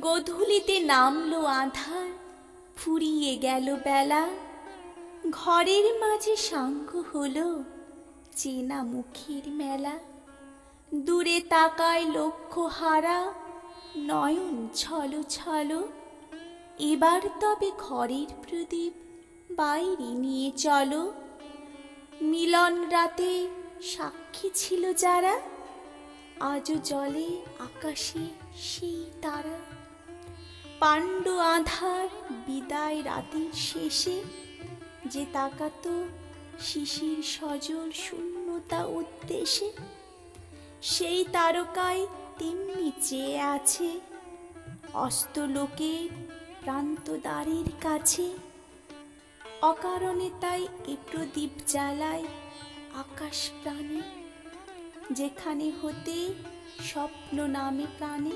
গধূলিতে নামলো আধার, ফুরিয়ে গেল বেলা। ঘরের মাঝে সাঙ্গ হলো চেনা মুখের মেলা। দূরে তাকায় লক্ষ্য হারা, নয়ন ছলো ছলো। এবার তবে ঘরের প্রদীপ বাইরে নিয়ে চলো। মিলন রাতে সাক্ষী ছিল যারা আজও জলে আকাশে সেই তারা। পাণ্ডু আধার বিদায় রাতের শেষে যে তাকাতো শিশির সজল শূন্যতা উদ্দেশ্যে, সেই তারকায় তেমনি চেয়ে আছে অস্তলোকের প্রান্তদ্বারের কাছে। অকারণে তাই এ প্রদীপ জ্বালায় আকাশ প্রাণে যেখানে হতে স্বপ্ন নামে প্রাণে